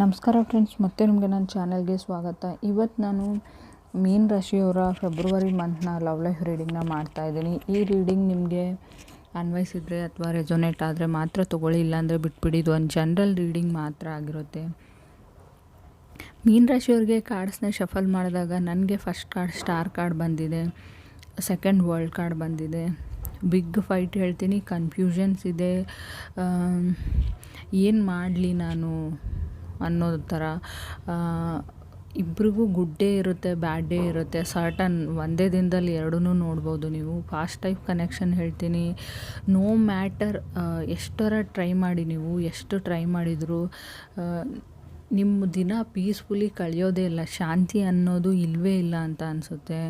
ನಮಸ್ಕಾರ ಫ್ರೆಂಡ್ಸ್ ಮತ್ತೆ ನಿಮಗೆ ನನ್ನ ಚಾನಲ್ಗೆ ಸ್ವಾಗತ. ಇವತ್ತು ನಾನು ಮೀನ್ ರಾಶಿಯವರ ಫೆಬ್ರವರಿ ಮಂತ್ನ ಲವ್ ಲೈಫ್ ರೀಡಿಂಗ್ನ ಮಾಡ್ತಾ ಇದ್ದೀನಿ. ಈ ರೀಡಿಂಗ್ ನಿಮಗೆ ಅನ್ವಯಿಸಿದರೆ ಅಥವಾ ರೆಜೊನೇಟ್ ಆದರೆ ಮಾತ್ರ ತೊಗೊಳ್ಳಿ, ಇಲ್ಲಾಂದರೆ ಬಿಟ್ಬಿಡಿ. ಇದು ಒಂದು ಜನರಲ್ ರೀಡಿಂಗ್ ಮಾತ್ರ ಆಗಿರುತ್ತೆ. ಮೀನ್ ರಾಶಿಯವ್ರಿಗೆ ಕಾರ್ಡ್ಸ್ನ ಶಫಲ್ ಮಾಡಿದಾಗ ನನಗೆ ಫಸ್ಟ್ ಕಾರ್ಡ್ ಸ್ಟಾರ್ ಕಾರ್ಡ್ ಬಂದಿದೆ ಸೆಕೆಂಡ್ ವರ್ಲ್ಡ್ ಕಾರ್ಡ್ ಬಂದಿದೆ. ಬಿಗ್ ಫೈಟ್ ಹೇಳ್ತೀನಿ ಕನ್ಫ್ಯೂಷನ್ಸ್ ಇದೆ. ಏನು ಮಾಡಲಿ ನಾನು? ಅನ್ನೋ ಥರ ಇಬ್ರಿಗೂ ಗುಡ್ ಡೇ ಇರುತ್ತೆ ಬ್ಯಾಡ್ ಡೇ ಇರುತ್ತೆ. ಸರ್ಟನ್ ಒಂದೇ ದಿನದಲ್ಲಿ ಎರಡೂ ನೋಡ್ಬೋದು ನೀವು. ಫಾಸ್ಟ್ ಟೈಪ್ ಕನೆಕ್ಷನ್ ಹೇಳ್ತೀನಿ. ನೋ ಮ್ಯಾಟರ್ ಎಷ್ಟರ ಟ್ರೈ ಮಾಡಿ ನೀವು, ಎಷ್ಟು ಟ್ರೈ ಮಾಡಿದರೂ ನಿಮ್ಮ ದಿನ ಪೀಸ್ಫುಲಿ ಕಳೆಯೋದೇ ಇಲ್ಲ. ಶಾಂತಿ ಅನ್ನೋದು ಇಲ್ಲವೇ ಇಲ್ಲ ಅಂತ ಅನಿಸುತ್ತೆ.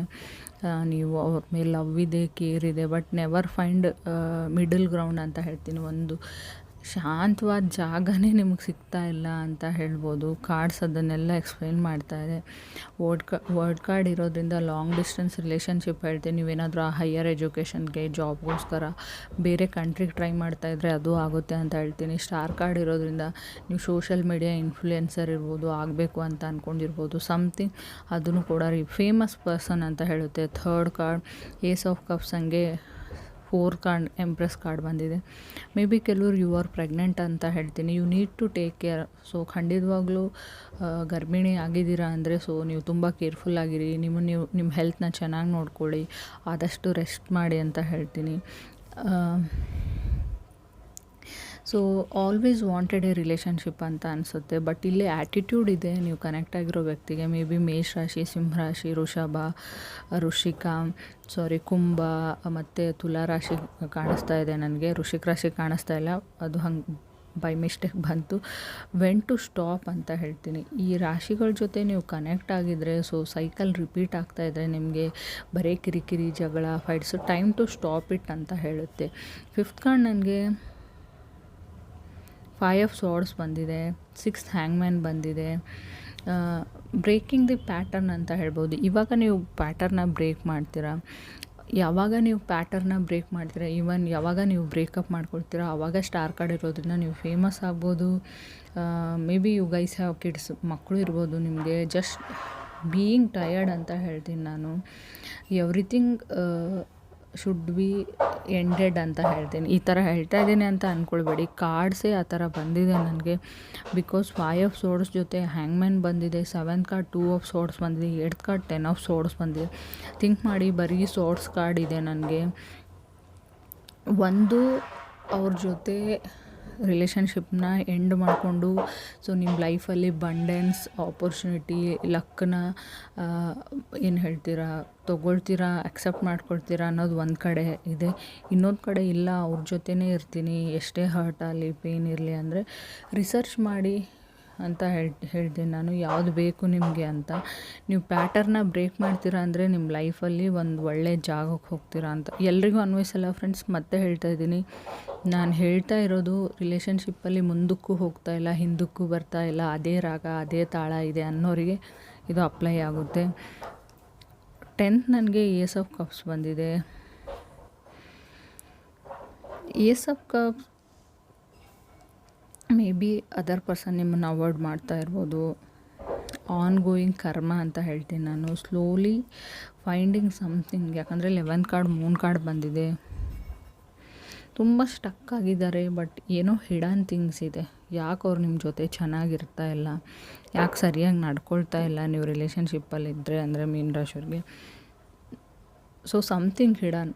ನೀವು ಅವ್ರ ಮೇಲೆ ಲವ್ ಇದೆ ಕೇರ್ ಇದೆ but never find middle ground ಅಂತ ಹೇಳ್ತೀನಿ. ಒಂದು ಶಾಂತವಾದ ಜಾಗನೇ ನಿಮಗೆ ಸಿಗ್ತಾ ಇಲ್ಲ ಅಂತ ಹೇಳ್ಬೋದು. ಕಾರ್ಡ್ಸ್ ಅದನ್ನೆಲ್ಲ ಎಕ್ಸ್ಪ್ಲೈನ್ ಮಾಡ್ತಾ ಇದೆ. ವರ್ಡ್ ವರ್ಡ್ ಕಾರ್ಡ್ ಇರೋದ್ರಿಂದ ಲಾಂಗ್ ಡಿಸ್ಟೆನ್ಸ್ ರಿಲೇಷನ್ಶಿಪ್ ಹೇಳ್ತೀನಿ. ನೀವೇನಾದರೂ ಆ ಹೈಯರ್ ಎಜುಕೇಷನ್ಗೆ ಜಾಬ್ಗೋಸ್ಕರ ಬೇರೆ ಕಂಟ್ರಿಗೆ ಟ್ರೈ ಮಾಡ್ತಾ ಇದ್ದರೆ ಅದು ಆಗುತ್ತೆ ಅಂತ ಹೇಳ್ತೀನಿ. ಸ್ಟಾರ್ ಕಾರ್ಡ್ ಇರೋದ್ರಿಂದ ನೀವು ಸೋಷಲ್ ಮೀಡಿಯಾ ಇನ್ಫ್ಲೂಯೆನ್ಸರ್ ಇರ್ಬೋದು, ಆಗಬೇಕು ಅಂತ ಅಂದ್ಕೊಂಡಿರ್ಬೋದು ಸಮ್ಥಿಂಗ್ ಅದನ್ನು ಕೂಡ ರೀ ಫೇಮಸ್ ಪರ್ಸನ್ ಅಂತ ಹೇಳುತ್ತೆ. Third card ace of cups ಹಂಗೆ ಫೋರ್ ಕಾರ್ಡ್ ಎಂಪ್ರೆಸ್ ಕಾರ್ಡ್ ಬಂದಿದೆ. ಮೇ ಬಿ ಕೆಲವರು ಯು ಆರ್ ಪ್ರೆಗ್ನೆಂಟ್ ಅಂತ ಹೇಳ್ತೀನಿ. You need to take care so ಖಂಡಿತವಾಗ್ಲೂ ಗರ್ಭಿಣಿ ಆಗಿದ್ದೀರಾ ಅಂದರೆ ಸೊ ನೀವು ತುಂಬ ಕೇರ್ಫುಲ್ ಆಗಿರಿ. ನಿಮ್ಮ, ನೀವು, ನಿಮ್ಮ ಹೆಲ್ತ್ನ ಚೆನ್ನಾಗಿ ನೋಡ್ಕೊಳ್ಳಿ. ಆದಷ್ಟು ರೆಸ್ಟ್ ಮಾಡಿ ಅಂತ ಹೇಳ್ತೀನಿ. So always wanted a relationship ಅಂತ ಅನಿಸುತ್ತೆ. ಬಟ್ ಇಲ್ಲಿ ಆ್ಯಟಿಟ್ಯೂಡ್ ಇದೆ. ನೀವು ಕನೆಕ್ಟ್ ಆಗಿರೋ ವ್ಯಕ್ತಿಗೆ ಮೇ ಬಿ ಮೇಷ ರಾಶಿ ಸಿಂಹರಾಶಿ ಋಷಭ ಋಷಿಕ ಸಾರಿ ಕುಂಭ, ಮತ್ತು ತುಲಾ ರಾಶಿ ಕಾಣಿಸ್ತಾ ಇದೆ ನನಗೆ. ಋಷಿಕ ರಾಶಿ ಕಾಣಿಸ್ತಾ ಇಲ್ಲ. ಅದು ಹಂಗೆ ಬೈ ಮಿಸ್ಟೇಕ್ ಬಂತು. ವೆನ್ ಟು ಸ್ಟಾಪ್ ಅಂತ ಹೇಳ್ತೀನಿ. ಈ ರಾಶಿಗಳ ಜೊತೆ ನೀವು ಕನೆಕ್ಟ್ ಆಗಿದ್ರೆ ಸೊ ಸೈಕಲ್ ರಿಪೀಟ್ ಆಗ್ತಾ ಇದ್ರೆ ನಿಮಗೆ ಬರೀ ಕಿರಿಕಿರಿ, ಜಗಳ fights time to stop it ಅಂತ ಹೇಳುತ್ತೆ. ಫಿಫ್ತ್ ಕಾರ್ಡ್ ನನಗೆ ಫೈ ಆಫ್ ಸ್ವಾರ್ಡ್ಸ್ ಬಂದಿದೆ ಸಿಕ್ಸ್ ಹ್ಯಾಂಗ್ಮ್ಯಾನ್ ಬಂದಿದೆ. ಬ್ರೇಕಿಂಗ್ ದಿ ಪ್ಯಾಟರ್ನ್ ಅಂತ ಹೇಳ್ಬೋದು. ಇವಾಗ ನೀವು ಪ್ಯಾಟರ್ನ ಬ್ರೇಕ್ ಮಾಡ್ತೀರಾ? ಯಾವಾಗ ನೀವು ಪ್ಯಾಟರ್ನ ಬ್ರೇಕ್ ಮಾಡ್ತೀರಾ? ಈವನ್ ಯಾವಾಗ ನೀವು ಬ್ರೇಕಪ್ ಮಾಡ್ಕೊಳ್ತೀರಾ? ಆವಾಗ ಸ್ಟಾರ್ ಕಾರ್ಡ್ ಇರೋದ್ರಿಂದ ನೀವು ಫೇಮಸ್ ಆಗ್ಬೋದು. May be you guys have kids ಮಕ್ಕಳು ಇರ್ಬೋದು ನಿಮಗೆ. ಜಸ್ಟ್ ಬೀಯಿಂಗ್ ಟಯರ್ಡ್ ಅಂತ ಹೇಳ್ತೀನಿ ನಾನು. ಎವ್ರಿಥಿಂಗ್ ಶುಡ್ ಬಿ ಎಂಡೆಡ್ ಅಂತ ಹೇಳ್ತೀನಿ. ಈ ಥರ ಹೇಳ್ತಾ ಇದ್ದೀನಿ ಅಂತ ಅಂದ್ಕೊಳ್ಬೇಡಿ ಕಾರ್ಡ್ಸೇ ಆ ಥರ ಬಂದಿದೆ ನನಗೆ. ಬಿಕಾಸ್ ಫೈವ್ ಆಫ್ ಸೋಡ್ಸ್ ಜೊತೆ ಹ್ಯಾಂಗ್ಮ್ಯಾನ್ ಬಂದಿದೆ seventh card two of swords ಬಂದಿದೆ eight card ten of swords ಬಂದಿದೆ. ಥಿಂಕ್ ಮಾಡಿ, ಬರೀ ಸೋಡ್ಸ್ ಕಾರ್ಡ್ ಇದೆ ನನಗೆ. ಒಂದು ಅವ್ರ ಜೊತೆ ರಿಲೇಷನ್ಶಿಪ್ನ ಎಂಡ್ ಮಾಡಿಕೊಂಡು ಸೊ ನಿಮ್ಮ ಲೈಫಲ್ಲಿ ಬಂಡೆನ್ಸ್ ಆಪರ್ಚುನಿಟಿ ಲಕ್ಕನ್ನ ಏನು ಹೇಳ್ತೀರಾ, ತೊಗೊಳ್ತೀರಾ ಅಕ್ಸೆಪ್ಟ್ ಮಾಡ್ಕೊಳ್ತೀರಾ ಅನ್ನೋದು ಒಂದು ಕಡೆ ಇದೆ. ಇನ್ನೊಂದು ಕಡೆ ಇಲ್ಲ, ಅವ್ರ ಜೊತೆನೇ ಇರ್ತೀನಿ, ಎಷ್ಟೇ ಹರ್ಟ್ ಆಗಲಿ ಪೇನ್ ಇರಲಿ ಅಂದರೆ ರಿಸರ್ಚ್ ಮಾಡಿ ಅಂತ ಹೇಳಿ, ಹೇಳಿದೆ. ನಾನು ಯಾವುದು ಬೇಕು ನಿಮಗೆ ಅಂತ. ನೀವು ಪ್ಯಾಟರ್ನ ಬ್ರೇಕ್ ಮಾಡ್ತೀರಾ ಅಂದರೆ ನಿಮ್ಮ ಲೈಫಲ್ಲಿ ಒಂದು ಒಳ್ಳೆ ಜಾಗಕ್ಕೆ ಹೋಗ್ತೀರಾ ಅಂತ. ಎಲ್ರಿಗೂ ಅನ್ವಯಿಸಲ್ಲ ಫ್ರೆಂಡ್ಸ್ ಮತ್ತೆ ಹೇಳ್ತಾ ಇದ್ದೀನಿ. ನಾನು ಹೇಳ್ತಾ ಇರೋದು ರಿಲೇಷನ್ಶಿಪ್ಪಲ್ಲಿ ಮುಂದಕ್ಕೂ ಹೋಗ್ತಾ ಇಲ್ಲ, ಹಿಂದಕ್ಕೂ ಬರ್ತಾ ಇಲ್ಲ. ಅದೇ ರಾಗ, ಅದೇ ತಾಳ ಇದೆ ಅನ್ನೋರಿಗೆ ಇದು ಅಪ್ಲೈ ಆಗುತ್ತೆ. ಟೆಂತ್ ನನಗೆ ಏಸ್ ಆಫ್ ಕಪ್ಸ್ ಬಂದಿದೆ. Ace of cups may be other person ನಿಮ್ಮನ್ನು ಅವಾಯ್ಡ್ ಮಾಡ್ತಾ ಇರ್ಬೋದು. ಆನ್ ಗೋಯಿಂಗ್ ಕರ್ಮ ಅಂತ ಹೇಳ್ತೀನಿ ನಾನು. ಸ್ಲೋಲಿ ಫೈಂಡಿಂಗ್ ಸಮಥಿಂಗ್ ಯಾಕಂದರೆ ಲೆವೆನ್ ಕಾರ್ಡ್ ಮೂನ್ ಕಾರ್ಡ್ ಬಂದಿದೆ. ತುಂಬ ಸ್ಟಕ್ ಆಗಿದ್ದಾರೆ ಬಟ್ ಏನೋ ಹಿಡನ್ ಥಿಂಗ್ಸ್ ಇದೆ. ಯಾಕೆ ಅವ್ರು ನಿಮ್ಮ ಜೊತೆ ಚೆನ್ನಾಗಿರ್ತಾ ಇಲ್ಲ? ಯಾಕೆ ಸರಿಯಾಗಿ ನಡ್ಕೊಳ್ತಾ ಇಲ್ಲ ನೀವು ರಿಲೇಷನ್ಶಿಪ್ಪಲ್ಲಿದ್ದರೆ ಅಂದರೆ ಮೀನ್ ರಾಶಿಯವ್ರಿಗೆ ಸೊ ಸಮಥಿಂಗ್ ಹಿಡನ್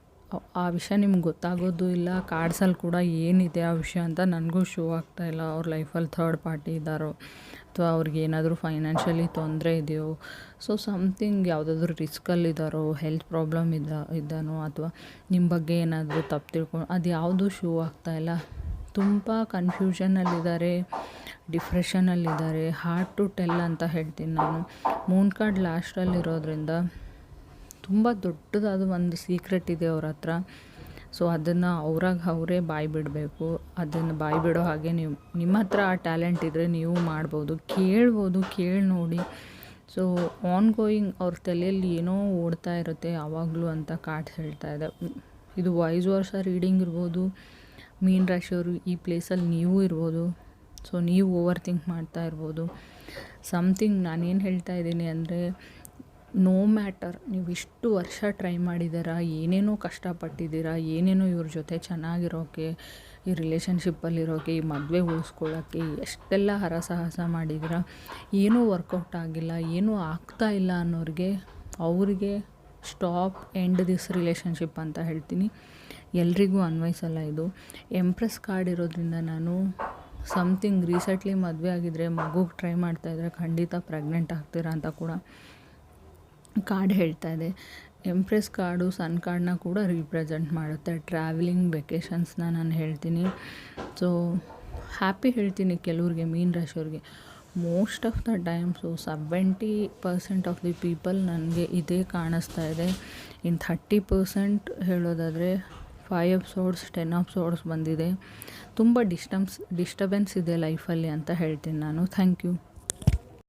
ಆ ವಿಷಯ ನಿಮ್ಗೆ ಗೊತ್ತಾಗೋದು ಇಲ್ಲ, ಕಾರ್ಡ್ಸಲ್ಲಿ ಕೂಡ ಏನಿದೆ ಆ ವಿಷಯ ಅಂತ ನನಗೂ ಶೋ ಆಗ್ತಾ ಇಲ್ಲ. ಅವ್ರ ಲೈಫಲ್ಲಿ ಥರ್ಡ್ ಪಾರ್ಟಿ ಇದ್ದಾರೋ, ಅಥವಾ ಅವ್ರಿಗೆ ಏನಾದರೂ ಫೈನಾನ್ಷಿಯಲಿ ತೊಂದರೆ ಇದೆಯೋ ಸೊ ಸಮಥಿಂಗ್ ಯಾವುದಾದ್ರೂ ರಿಸ್ಕಲ್ಲಿದ್ದಾರೋ ಹೆಲ್ತ್ ಪ್ರಾಬ್ಲಮ್ ಇದ್ದ, ಇದ್ದಾನೋ, ಅಥವಾ ನಿಮ್ಮ ಬಗ್ಗೆ ಏನಾದರೂ ತಪ್ಪು ತಿಳ್ಕೊಂಡು ಅದು ಯಾವುದೂ ಶೋ ಆಗ್ತಾ ಇಲ್ಲ. ತುಂಬ ಕನ್ಫ್ಯೂಷನಲ್ಲಿದ್ದಾರೆ ಡಿಪ್ರೆಷನಲ್ಲಿದ್ದಾರೆ ಹಾರ್ಟ್ ಟು ಟೆಲ್ ಅಂತ ಹೇಳ್ತೀನಿ ನಾನು. ಮೂನ್ ಕಾರ್ಡ್ ಲಾಸ್ಟಲ್ಲಿರೋದ್ರಿಂದ ತುಂಬ ದೊಡ್ಡದಾದ ಒಂದು ಸೀಕ್ರೆಟ್ ಇದೆ ಅವ್ರ ಹತ್ರ. ಸೊ ಅದನ್ನು ಅವ್ರಾಗ ಅವರೇ ಬಾಯಿ ಬಿಡಬೇಕು. ಅದನ್ನು ಬಾಯಿ ಬಿಡೋ ಹಾಗೆ ನೀವು, ನಿಮ್ಮ ಹತ್ರ ಆ ಟ್ಯಾಲೆಂಟ್ ಇದ್ದರೆ ನೀವು ಮಾಡ್ಬೋದು. ಕೇಳ್ಬೋದು, ಕೇಳಿ ನೋಡಿ. ಸೊ ಆನ್ ಗೋಯಿಂಗ್ ಅವ್ರ ತಲೆಯಲ್ಲಿ ಏನೋ ಓಡ್ತಾ ಇರುತ್ತೆ, ಯಾವಾಗಲೂ ಅಂತ ಕಾಟ್ ಹೇಳ್ತಾ ಇದೆ. ಇದು ವಾಯ್ಸ್ ವರ್ಷ ರೀಡಿಂಗ್ ಇರ್ಬೋದು. ಮೀನ್ ರಾಶಿಯವರು ಈ ಪ್ಲೇಸಲ್ಲಿ ನೀವು ಇರ್ಬೋದು. ಸೊ ನೀವು ಓವರ್ ಥಿಂಕ್ ಮಾಡ್ತಾ ಇರ್ಬೋದು. ಸಮಥಿಂಗ್ ನಾನೇನು ಹೇಳ್ತಾ ಇದ್ದೀನಿ ಅಂದರೆ ನೋ ಮ್ಯಾಟರ್ ನೀವು ಇಷ್ಟು ವರ್ಷ ಟ್ರೈ ಮಾಡಿದ್ದೀರಾ, ಏನೇನೋ ಕಷ್ಟಪಟ್ಟಿದ್ದೀರಾ, ಏನೇನೋ ಇವ್ರ ಜೊತೆ ಚೆನ್ನಾಗಿರೋಕೆ, ಈ ರಿಲೇಷನ್ಶಿಪ್ಪಲ್ಲಿರೋಕೆ ಈ ಮದುವೆ ಉಳಿಸ್ಕೊಳ್ಳೋಕ್ಕೆ ಎಷ್ಟೆಲ್ಲ ಹರಸಾಹಸ ಮಾಡಿದ್ದೀರಾ, ಏನೂ ವರ್ಕೌಟ್ ಆಗಿಲ್ಲ, ಏನೂ ಆಗ್ತಾ ಇಲ್ಲ ಅನ್ನೋರಿಗೆ ಅವ್ರಿಗೆ ಸ್ಟಾಪ್ ಎಂಡ್ ದಿಸ್ ರಿಲೇಷನ್ಶಿಪ್ ಅಂತ ಹೇಳ್ತೀನಿ. ಎಲ್ರಿಗೂ ಅನ್ವಯಿಸಲ್ಲ ಇದು. ಎಂಪ್ರೆಸ್ ಕಾರ್ಡ್ ಇರೋದ್ರಿಂದ ನಾನು ಸಮ್ಥಿಂಗ್ ರೀಸೆಂಟ್ಲಿ ಮದುವೆ ಆಗಿದ್ದರೆ ಮಗುಗೆ ಟ್ರೈ ಮಾಡ್ತಾಯಿದ್ರೆ ಖಂಡಿತ ಪ್ರೆಗ್ನೆಂಟ್ ಆಗ್ತೀರಾ ಅಂತ ಕೂಡ ಕಾರ್ಡ್ ಹೇಳ್ತಾ ಇದೆ. ಎಂಪ್ರೆಸ್ ಕಾರ್ಡು ಸನ್ ಕಾರ್ಡ್ನ ಕೂಡ ರೀಪ್ರೆಸೆಂಟ್ ಮಾಡುತ್ತೆ. ಟ್ರಾವೆಲಿಂಗ್ ವೆಕೇಷನ್ಸ್ನ ನಾನು ಹೇಳ್ತೀನಿ. ಸೊ ಹ್ಯಾಪಿ ಹೇಳ್ತೀನಿ ಕೆಲವ್ರಿಗೆ, ಮೀನ್ ರಾಶಿಯವ್ರಿಗೆ most of the times seventy percent of the people ನನಗೆ ಇದೇ ಕಾಣಿಸ್ತಾ ಇದೆ. ಇನ್ನು ಥರ್ಟಿ ಪರ್ಸೆಂಟ್ ಹೇಳೋದಾದರೆ ಫೈವ್ ಎಪ್ಸೋಡ್ಸ್ ಟೆನ್ ಸೋಡ್ಸ್ ಬಂದಿದೆ. ತುಂಬ ಡಿಸ್ಟಮ್ಸ್ ಡಿಸ್ಟಬೆನ್ಸ್ ಇದೆ ಲೈಫಲ್ಲಿ ಅಂತ ಹೇಳ್ತೀನಿ ನಾನು. Thank you